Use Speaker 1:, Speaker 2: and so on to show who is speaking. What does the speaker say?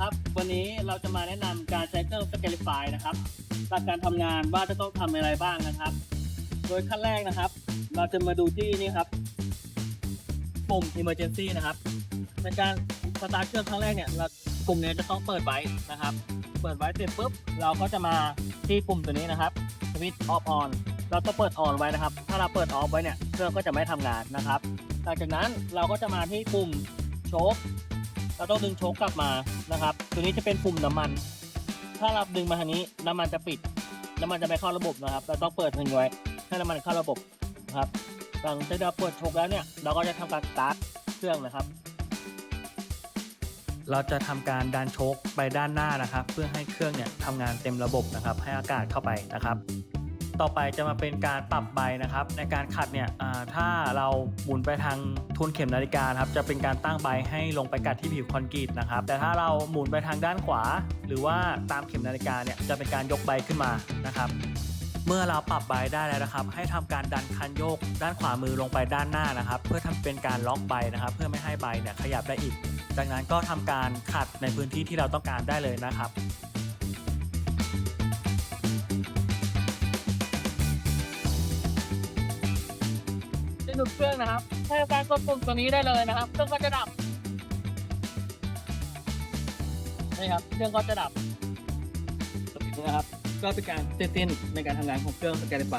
Speaker 1: นี้เราจะมาแนะนำการใช้เครื่อง Scarify นะครับหลักการทำงานว่าจะต้องทำอะไรบ้างนะครับ โดยขั้นแรกนะครับ เราจะมาดูที่นี่ครับ ปุ่ม emergency นะครับ ในการสตาร์ทเครื่องครั้งแรกเนี่ยเราปุ่มนี้จะต้องเปิดไว้นะครับ เปิดไว้เสร็จปุ๊บ เราก็จะมาที่ปุ่มตัวนี้นะครับสวิตช์ออฟออนเราต้องเปิดออนไว้นะครับ ถ้าเราเปิดออฟไว้เนี่ย เครื่องก็จะไม่ทำงานนะครับ หลังจากนั้นเราก็จะมาที่ปุ่มโชค เราต้องดึงโชคกลับมานะครับ ตัวนี้จะเป็นปุ่มน้ำมัน ถ้าเราดึงมาทางนี้น้ำมันจะปิด น้ำมันจะไม่เข้าระบบนะครับ เราต้องเปิดทิ้งไว้ให้น้ำมันเข้าระบบนะครับหลังจากเราเปิดโชคแล้วเนี่ย เราก็จะทำการสตาร์ทเครื่องนะครับ เราจะทำการดันโชคไปด้านหน้านะครับ เพื่อให้เครื่องเนี่ยทำงานเต็มระบบนะครับ ให้อากาศเข้าไปนะครับ ต่อไปจะมาเป็นการปรับใบนะครับ ในการขัดเนี่ยถ้าเราหมุนไปทางทุนเข็มนาฬิกาครับจะเป็นการตั้งใบให้ลงไปกัดที่ผิวคอนกรีตนะครับ แต่ถ้าเราหมุนไปทางด้านขวา หรือว่าตามเข็มนาฬิกาเนี่ยจะเป็นการยกใบขึ้นมานะครับเมื่อเราปรับใบได้แล้วนะครับ ให้ทำการดันคันโยก ด้านขวามือลงไปด้านหน้านะครับ เพื่อทำเป็นการล็อกใบนะครับ เพื่อไม่ให้ใบเนี่ยขยับได้อีก จากนั้นก็ทำการขัดในพื้นที่ที่เราต้องการได้เลยนะครับ หนุดเครื่องนะครับให้การกดปุ่มตัวนี้ได้เลยนะครับเครื่องก็จะดับนี่ครับเครื่องก็จะดับนะครับก็เป็นการเสร็จสิ้นในการทำงานของเครื่องสแกนไฟ